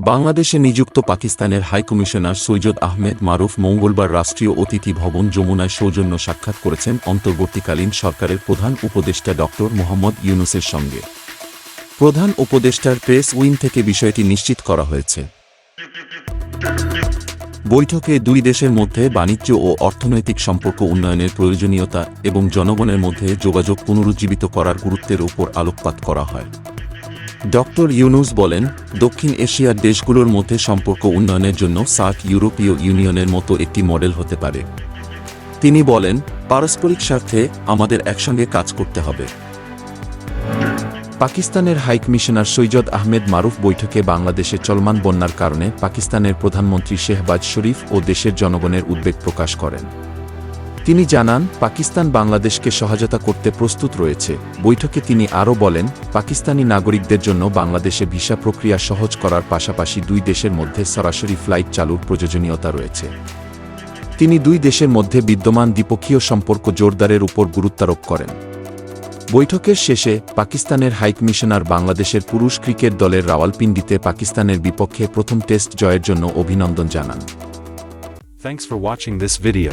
বাংলাদেশে নিযুক্ত পাকিস্তানের হাইকমিশনার সৈয়দ আহমেদ মারুফ মঙ্গলবার রাষ্ট্রীয় অতিথি ভবন যমুনায় সৌজন্য সাক্ষাৎ করেছেন অন্তর্বর্তীকালীন সরকারের প্রধান উপদেষ্টা ড মোহাম্মদ ইউনুসের সঙ্গে। প্রধান উপদেষ্টার প্রেস উইং থেকে বিষয়টি নিশ্চিত করা হয়েছে। বৈঠকে দুই দেশের মধ্যে বাণিজ্য ও অর্থনৈতিক সম্পর্ক উন্নয়নের প্রয়োজনীয়তা এবং জনগণের মধ্যে যোগাযোগ পুনরুজ্জীবিত করার গুরুত্বের উপর আলোকপাত করা হয়। ডক্টর ইউনুস বলেন, দক্ষিণ এশিয়ার দেশগুলোর মধ্যে সম্পর্ক উন্নয়নের জন্য সার্ক ইউরোপীয় ইউনিয়নের মতো একটি মডেল হতে পারে। তিনি বলেন, পারস্পরিক স্বার্থে আমাদের একসঙ্গে কাজ করতে হবে। পাকিস্তানের হাইকমিশনার সৈয়দ আহমেদ মারুফ বৈঠকে বাংলাদেশে চলমান বন্যার কারণে পাকিস্তানের প্রধানমন্ত্রী শেহবাজ শরীফ ও দেশের জনগণের উদ্বেগ প্রকাশ করেন। তিনি জানান, পাকিস্তান বাংলাদেশকে সহায়তা করতে প্রস্তুত রয়েছে। বৈঠকে তিনি আরও বলেন, পাকিস্তানি নাগরিকদের জন্য বাংলাদেশে ভিসা প্রক্রিয়া সহজ করার পাশাপাশি দুই দেশের মধ্যে সরাসরি ফ্লাইট চালুর প্রয়োজনীয়তা রয়েছে। তিনি দুই দেশের মধ্যে বিদ্যমান দ্বিপক্ষীয় সম্পর্ক জোরদারের উপর গুরুত্বারোপ করেন। বৈঠকের শেষে পাকিস্তানের হাইকমিশনার বাংলাদেশের পুরুষ ক্রিকেট দলের রাওয়ালপিন্ডিতে পাকিস্তানের বিপক্ষে প্রথম টেস্ট জয়ের জন্য অভিনন্দন জানান। Thanks for watching this video.